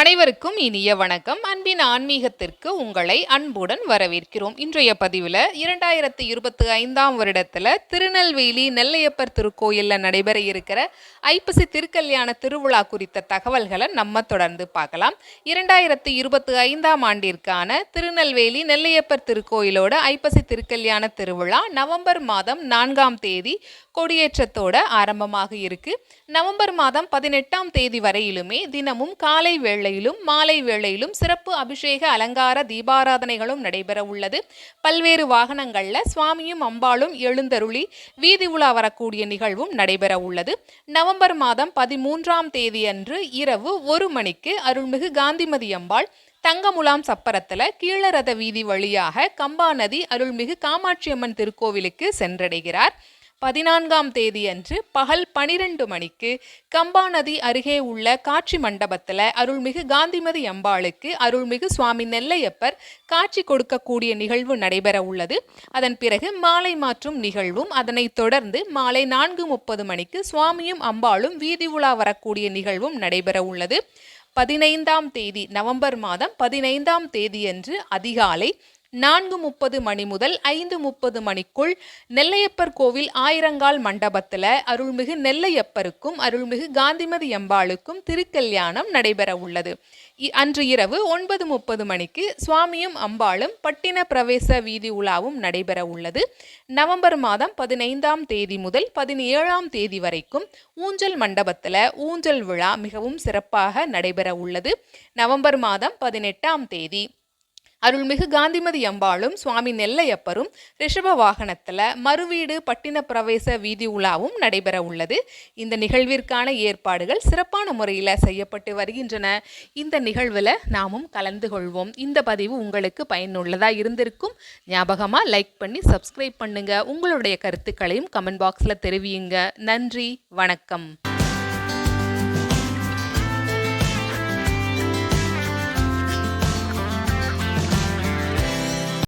அனைவருக்கும் இனிய வணக்கம். அன்பின் ஆன்மீகத்திற்கு உங்களை அன்புடன் வரவேற்கிறோம். இன்றைய பதிவில் இரண்டாயிரத்தி இருபத்தி ஐந்தாம் வருடத்தில் திருநெல்வேலி நெல்லையப்பர் திருக்கோயிலில் நடைபெற இருக்கிற ஐப்பசி திருக்கல்யாண திருவிழா குறித்த தகவல்களை நம்ம தொடர்ந்து பார்க்கலாம். இரண்டாயிரத்தி இருபத்தி ஐந்தாம் ஆண்டிற்கான திருநெல்வேலி நெல்லையப்பர் திருக்கோயிலோட ஐப்பசி திருக்கல்யாண திருவிழா நவம்பர் மாதம் நான்காம் தேதி கொடியேற்றத்தோட ஆரம்பமாக இருக்கு. நவம்பர் மாதம் பதினெட்டாம் தேதி வரையிலுமே தினமும் காலை வேளையிலும் மாலை வேளையிலும் சிறப்பு அபிஷேக அலங்கார தீபாராதனைகளும் நடைபெற உள்ளது. பல்வேறு வாகனங்கள்ல சுவாமியும் அம்பாளும் எழுந்தருளி வீதி உலா வரக்கூடிய நிகழ்வும் நடைபெற உள்ளது. நவம்பர் மாதம் பதிமூன்றாம் தேதி அன்று இரவு ஒரு மணிக்கு அருள்மிகு காந்திமதி அம்பாள் தங்கமுலாம் சப்பரத்துல கீழரத வீதி வழியாக கம்பா நதி அருள்மிகு காமாட்சியம்மன் திருக்கோவிலுக்கு சென்றடைகிறார். பதினான்காம் தேதியன்று பகல் பனிரெண்டு மணிக்கு கம்பா நதி அருகே உள்ள காட்சி மண்டபத்தில் அருள்மிகு காந்திமதி அம்பாளுக்கு அருள்மிகு சுவாமி நெல்லையப்பர் காட்சி கொடுக்கக்கூடிய நிகழ்வு நடைபெற உள்ளது. அதன் பிறகு மாலை மாற்றும் நிகழ்வும் அதனைத் தொடர்ந்து மாலை நான்கு முப்பது மணிக்கு சுவாமியும் அம்பாளும் வீதி உலா வரக்கூடிய நிகழ்வும் நடைபெற உள்ளது. பதினைந்தாம் தேதி நவம்பர் மாதம் பதினைந்தாம் தேதியன்று அதிகாலை நான்கு முப்பது மணி முதல் ஐந்து முப்பது மணிக்குள் நெல்லையப்பர் கோவில் ஆயிரங்கால் மண்டபத்தில் அருள்மிகு நெல்லையப்பருக்கும் அருள்மிகு காந்திமதி அம்பாளுக்கும் திருக்கல்யாணம் நடைபெற உள்ளது. இ- அன்று இரவு ஒன்பது முப்பது மணிக்கு சுவாமியும் அம்பாளும் பட்டின பிரவேச வீதி உலாவும் நடைபெற உள்ளது. நவம்பர் மாதம் பதினைந்தாம் தேதி முதல் பதினேழாம் தேதி வரைக்கும் ஊஞ்சல் மண்டபத்தில் ஊஞ்சல் விழா மிகவும் சிறப்பாக நடைபெற உள்ளது. நவம்பர் மாதம் பதினெட்டாம் தேதி அருள்மிகு காந்திமதி அம்பாளும் சுவாமி நெல்லையப்பரும் ரிஷப வாகனத்தில் மறுவீடு பட்டின பிரவேச வீதி உலாவும் நடைபெற உள்ளது. இந்த நிகழ்விற்கான ஏற்பாடுகள் சிறப்பான முறையில் செய்யப்பட்டு வருகின்றன. இந்த நிகழ்வில் நாமும் கலந்து கொள்வோம். இந்த பதிவு உங்களுக்கு பயனுள்ளதாக இருந்திருக்கும். ஞாபகமாக லைக் பண்ணி சப்ஸ்கிரைப் பண்ணுங்கள் உங்களுடைய கருத்துக்களையும் கமெண்ட் பாக்ஸில் தெரிவியுங்க. நன்றி வணக்கம்.